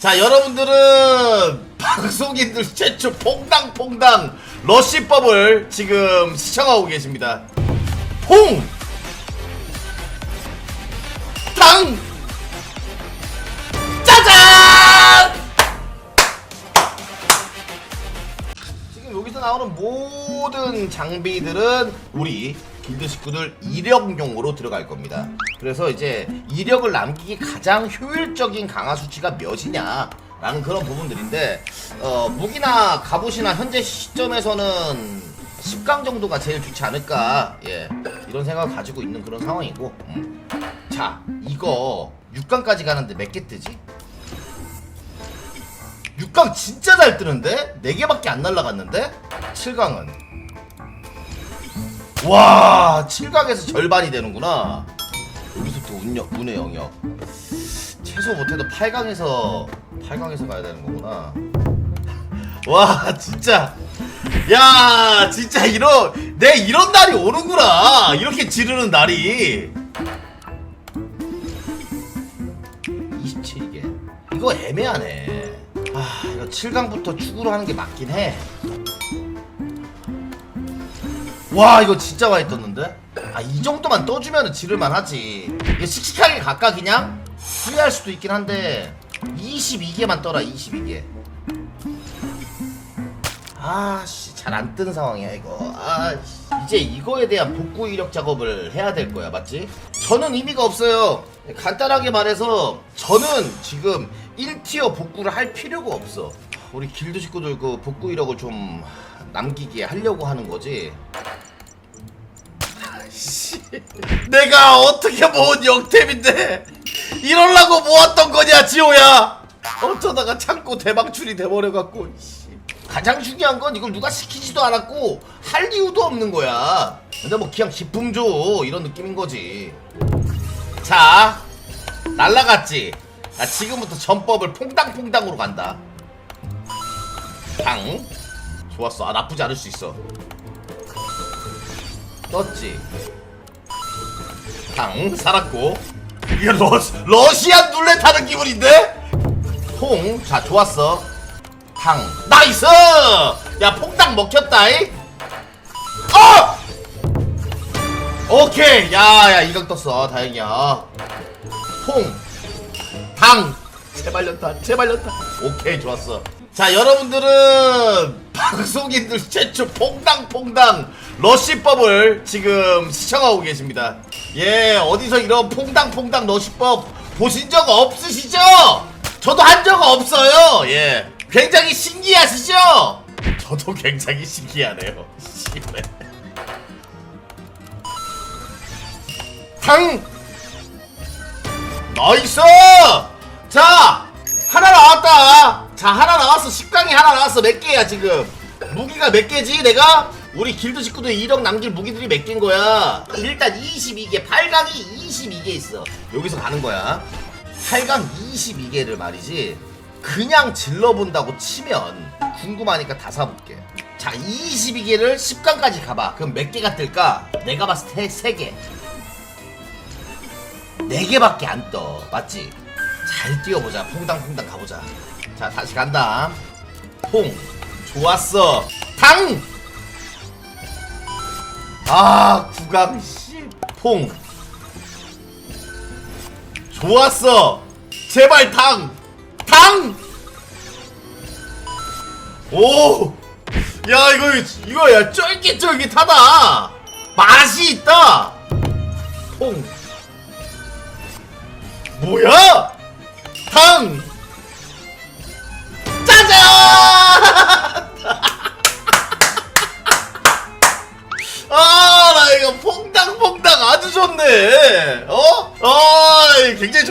자 여러분들은 방송인들 최초 퐁당퐁당 러쉬법을 지금 시청하고 계십니다 퐁! 당! 짜잔! 지금 여기서 나오는 모든 장비들은 우리 길드 식구들 이력용으로 들어갈 겁니다. 그래서 이제 이력을 남기기 가장 효율적인 강화 수치가 몇이냐 라는 그런 부분들인데 어, 무기나 갑옷이나 현재 시점에서는 10강 정도가 제일 좋지 않을까 예 이런 생각을 가지고 있는 그런 상황이고 음. 자 이거 6강까지 가는데 몇 개 뜨지? 6강 진짜 잘 뜨는데? 4개밖에 안 날라갔는데? 7강은 와 7강에서 절반이 되는구나 여기서부터 운영, 운의 영역. 최소 못해도 8강에서 8강에서 가야 되는 거구나. 와 진짜. 야 진짜 이런 내 이런 날이 오는구나. 이렇게 지르는 날이. 27개 이거 애매하네. 아 이거 7강부터 축구를 하는 게 맞긴 해와 이거 진짜 많이 떴는데 아 이 정도만 떠주면 지를만 하지. 이거 씩씩하게 각각 그냥? 후회할 수도 있긴 한데 22개만 떠라 22개. 아씨 잘 안 뜨는 상황이야 이거. 아씨 이제 이거에 대한 복구 이력 작업을 해야 될 거야 맞지? 저는 의미가 없어요. 간단하게 말해서 저는 지금 1티어 복구를 할 필요가 없어. 우리 길드 식구들 그 복구 이력을 좀 남기게 하려고 하는 거지 씨, 내가 어떻게 모은 영템인데? 이럴라고 모았던 거냐 지호야? 어쩌다가 창고 대방출이 돼버려갖고 씨. 가장 중요한 건 이걸 누가 시키지도 않았고 할 이유도 없는 거야. 근데 뭐 그냥 기품 줘. 이런 느낌인 거지. 자 날라갔지? 나 지금부터 전법을 퐁당퐁당으로 간다. 당. 좋았어. 아 나쁘지 않을 수 있어 떴지. 당 살았고. 이게 러, 러시안 룰렛 하는 기분인데? 퐁, 자 좋았어. 당. 나이스! 야 퐁당 먹혔다이 어! 오케이. 야야 이각 떴어. 다행이야. 퐁당. 제발 연타 제발 연타. 오케이 좋았어. 자 여러분들은 방송인들 최초 퐁당퐁당 러쉬법을 지금 시청하고 계십니다 예 어디서 이런 퐁당퐁당 러쉬법 보신 적 없으시죠? 저도 한 적 없어요 예 굉장히 신기하시죠? 저도 굉장히 신기하네요 씨발. 당 나이스! 자, 하나 나왔다. 자, 하나 나왔어. 10강이 하나 나왔어. 몇 개야, 지금? 무기가 몇 개지, 내가? 우리 길드 식구들 1억 남길 무기들이 몇 개인 거야? 일단 22개, 8강이 22개 있어. 여기서 가는 거야. 8강 22개를 말이지. 그냥 질러본다고 치면 궁금하니까 다 사볼게. 자, 22개를 10강까지 가봐. 그럼 몇 개가 뜰까? 내가 봤을 때 3개. 네 개밖에 안 떠. 맞지? 잘 뛰어보자. 퐁당퐁당 가보자. 자, 다시 간다. 퐁. 좋았어. 당! 아, 구강, 씨. 퐁. 좋았어. 제발 당! 당! 오! 야, 이거, 이거, 야, 쫄깃쫄깃하다! 맛이 있다! 퐁. 뭐야? 당!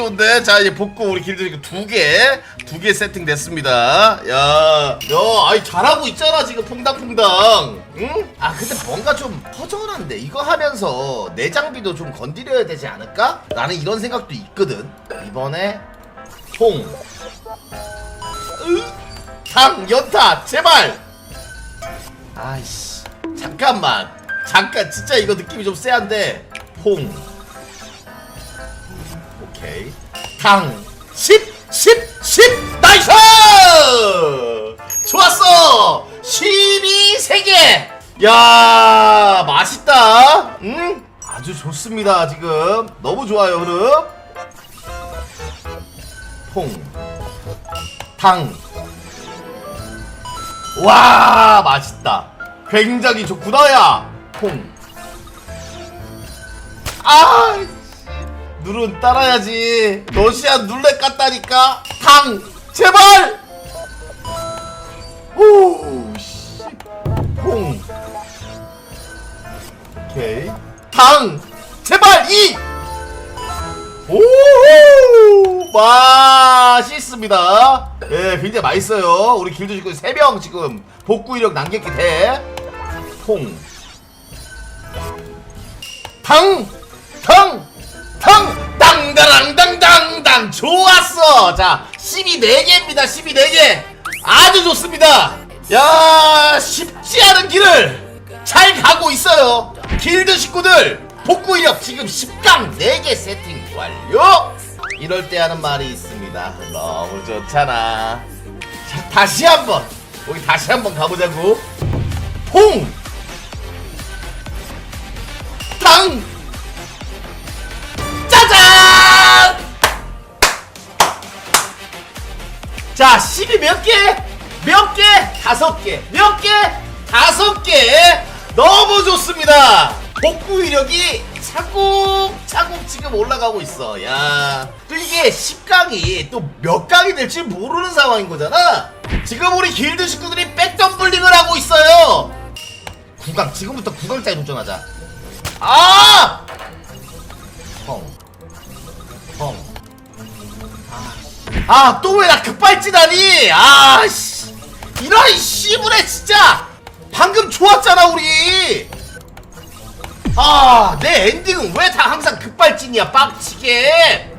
좋은데. 자, 이제 복구 우리 길들 두 개, 두 개 세팅 됐습니다. 야, 야, 아이 잘하고 있잖아 지금 퐁당퐁당. 응? 아, 근데 뭔가 좀 허전한데 이거 하면서 내 장비도 좀 건드려야 되지 않을까? 나는 이런 생각도 있거든. 이번에 퐁. 으? 당 연타 제발. 아이씨 잠깐만 잠깐 진짜 이거 느낌이 좀 쎄한데 퐁 당 10, 10, 10 나이스! 좋았어! 12, 3개. 야 맛있다. 음 아주 좋습니다 지금. 너무 좋아요 흐름. 퐁탕와 맛있다. 굉장히 좋구나 야퐁아 누른 따라야지. 러시안 룰렛 같다니까. 당 제발! 오씨. 퐁 오케이. 당 제발 이! 오호! 맛있습니다. 예 굉장히 맛있어요. 우리 길도 지금 3명 지금 복구 이력 남겼기 대퐁 당! 당! 당! 당당당당당당 좋았어. 자 12 4개입니다. 12 4개. 아주 좋습니다. 야 쉽지 않은 길을 잘 가고 있어요. 길드 식구들 복구 이력 지금 10강 4개 세팅 완료. 이럴 때 하는 말이 있습니다. 너무 좋잖아. 자 다시 한번 우리 다시 한번 가보자고. 퐁! 당! 자, 12몇 개? 몇 개? 다섯 개. 몇 개? 다섯 개. 너무 좋습니다. 복구 이력이 차곡차곡 지금 올라가고 있어. 야. 또 이게 10강이 또 몇 강이 될지 모르는 상황인 거잖아. 지금 우리 길드 식구들이 백덤블링을 하고 있어요. 9강, 지금부터 9강짜리 도전하자. 아! 아, 또 왜 나 급발진하니? 아, 씨. 이런 씨부레 진짜! 방금 좋았잖아, 우리! 아, 내 엔딩은 왜 다 항상 급발진이야, 빡치게!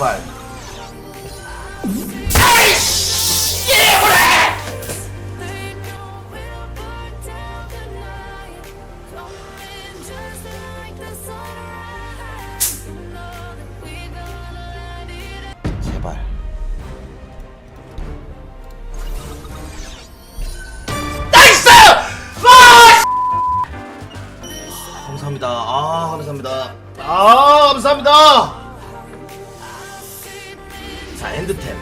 Like 제발. 나이스! 와! 씨! 감사합니다. 아, 감사합니다. 아, 감사합니다. 자, 엔드템.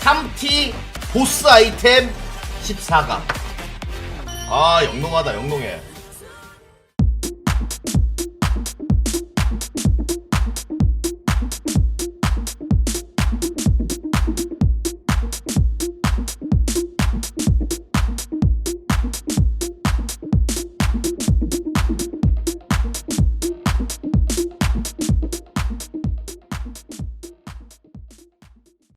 3T 보스 아이템 14강. 아, 영롱하다, 영롱해.